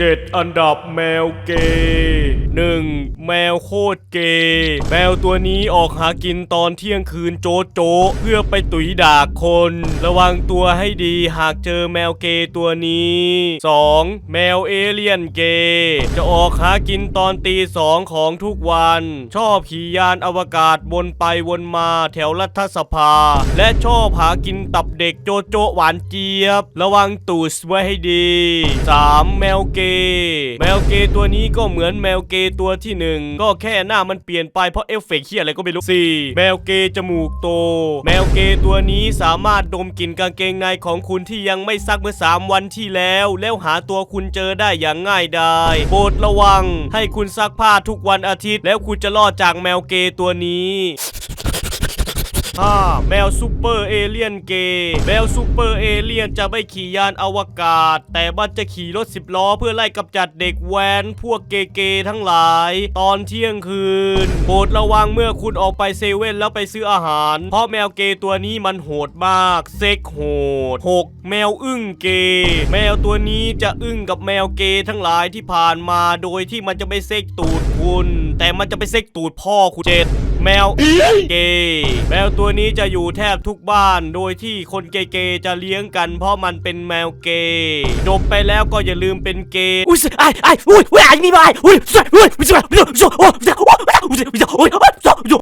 เจ็ดอันดับแมวเกย์หนึ่งแมวโคตรเกย์แมวตัวนี้ออกหากินตอนเที่ยงคืนโจ๊ะโจ๊ะเพื่อไปตุ๋ยด่าคน ระวังตัวให้ดีหากเจอแมวเกย์ตัวนี้ 2. แมวเอเลี่ยนเกย์จะออกหากินตอนตีสองของทุกวัน ชอบขี่ยานอวกาศวนไปวนมาแถวรัฐสภา และชอบหากินตับเด็กโจโจะหวานเจี๊ยบ ระวังตูสไว้ให้ดี 3. แมวเกย์แมวเกย์ตัวนี้ก็เหมือนแมวเกย์ตัวที่หนึ่งก็แค่หน้ามันเปลี่ยนไปเพราะเอฟเฟกต์เฮียอะไรก็ไม่รู้ 4. แมวเกย์จมูกโต แมวเกย์ตัวนี้สามารถดมกลิ่นกางเกงในของคุณที่ยังไม่ซักเมื่อ 3 วันที่แล้ว แล้วหาตัวคุณเจอได้อย่างง่ายดายโปรดระวัง ให้คุณซักผ้าทุกวันอาทิตย์ แล้วคุณจะรอดจากแมวเกย์ตัวนี้ 5. แมวซูเปอร์เอเลี่ยนเกย์แมวซูเปอร์เอเลี่ยนจะไม่ขี่ยานอวกาศ แต่มันจะขี่รถสิบล้อเพื่อไล่กำจัดเด็กแว้นพวกเกย์ๆทั้งหลาย ตอนเที่ยงคืนโปรดระวังเมื่อคุณออกไปเซเว่นแล้วไปซื้ออาหาร เพราะแมวเกย์ตัวนี้มันโหดมากเซ็กโหด 6. แมวอึ้งเกย์แมวตัวนี้จะอึ้งกับแมวเกย์ทั้งหลายที่ผ่านมาโดยที่มันจะไม่เซ็กตูดคุณ แต่มันจะไปเซ็กตูดพ่อคุณเจ็ด แมวเกย์แมวตัวนี้จะอยู่แทบทุกบ้าน โดยที่คนเกย์จะเลี้ยงกัน เพราะมันเป็นแมวเกย์จบไปแล้วก็อย่าลืมเป็นเกย์อุ้ยไอ้ไอ้อุ้ยอุ้ยไอ้นี่มาไอ้อุ้ยอุ้ยอุ้ยอุ้ย